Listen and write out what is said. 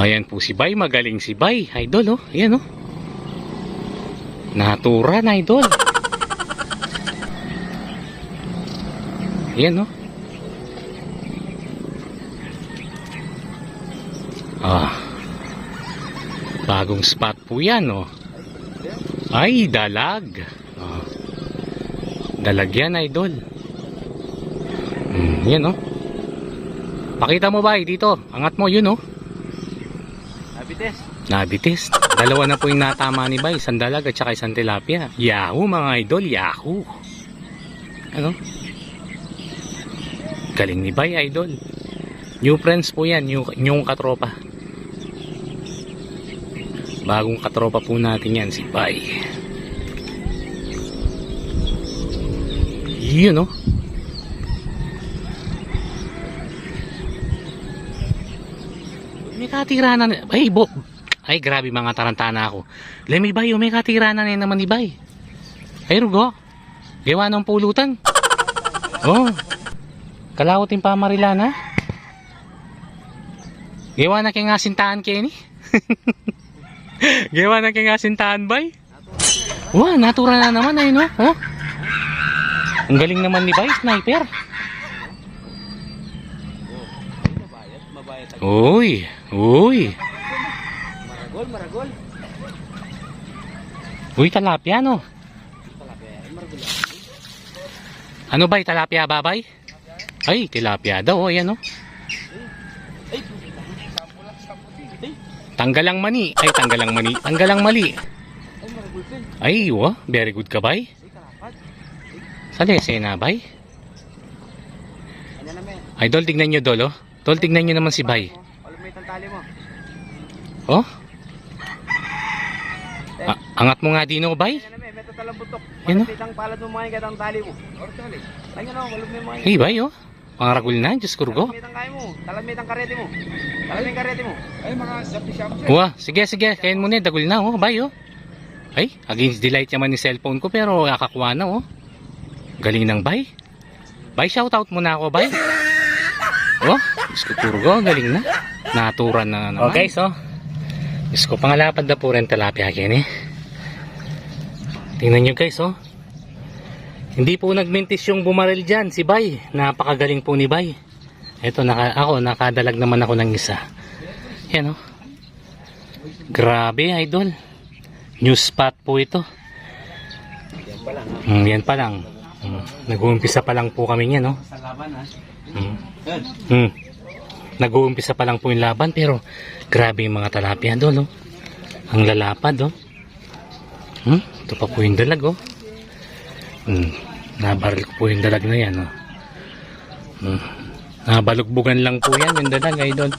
Ayan po si Bay, magaling si Bay. Idol, oh. Ayan, oh. Natura na, idol. Ayan, oh. Ah. Bagong spot po yan, oh. Ay, dalag. Ah. Dalag yan, idol. Hmm, yan, oh. Pakita mo ba, dito. Angat mo, yun, oh. Habites. Nabitis. Dalawa na po yung natama ni Bay. Isang dalag at saka isang tilapia. Yahoo mga idol, yahoo. Ano? Galing ni Bay, idol. New friends po yan, new, new katropa. Bagong katropa po natin yan, si Bay. Yun, oh. May katira na. Ay, bo. Ay, grabe mga tarantana ako. Lemi Bay, may katira na na naman ni Bay. Ay, rugo. Gawa ng pulutan. Oh. Kalawot yung pamarilana. Gawa na kay nga sintahan, Kenny. Gawa na kay nga sintahan, Bay. Wow, natura na naman, ayun, oh. oh. Ang galing naman ni Bay, sniper. Uy, uy. Maragol, maragol. Uy, talapia, no? Talapia, ay maragol. Ano ba, tilapia babay? Ay, tilapia daw, oh, ayan, oh. Tanggalang mani. Ay, tanggalang mani. Tanggalang mali. ay wa, very good ka, bay. Sa lesena, bay. Ano naman? Ay, dol, tignan nyo, dol, oh. Dol, tignan nyo naman si bay. Alam tali mo. Oh? A- angat mo nga dino, bay. Ano naman, may tatalang butok. Yan, oh. Malapit ang palad mga ikatang tali mo. Or tali. Ano na, walang may mga Hey, bay, oh. Pangaragul na, Diyos kurgo. Talamit ang kaya mo. Talamit ang karete mo. Talamit ang karete mo. Ay, mga sapi-sapi. Wa, sige, sige. Kain mo na, dagul na, oh, bay, oh. Ay, against the light naman ni cellphone ko, pero akakuha na, oh. Galing ng bay. Bay, shoutout mo na ako, bay. Oh, Diyos ko kurgo, galing na. Naturan na naman. Okay, so. Diyos ko, pangalapad na po rin tilapia akin, eh. Tingnan nyo guys, oh. Hindi po nagmintis yung bumaril dyan, si Bay. Napakagaling po ni Bay. Ito, naka, ako, nakadalag naman ako ng isa. Yan, oh. Grabe, idol. New spot po ito. Yan pa lang. Mm, yan pa lang. Mm, nag-uumpisa pa lang po kami yan, no? Sa laban ha. Mm. Yan. Mm. Nag-uumpisa pa lang po yung laban, pero grabe yung mga talapia doon, oh. Ang lalapad, oh. Hmm? Ito pa po yung dalag, oh. Hmm. Nabaril ko po yung dalag na yan, oh. Hmm. Nabalugbugan lang po yan, yung dalag, idol.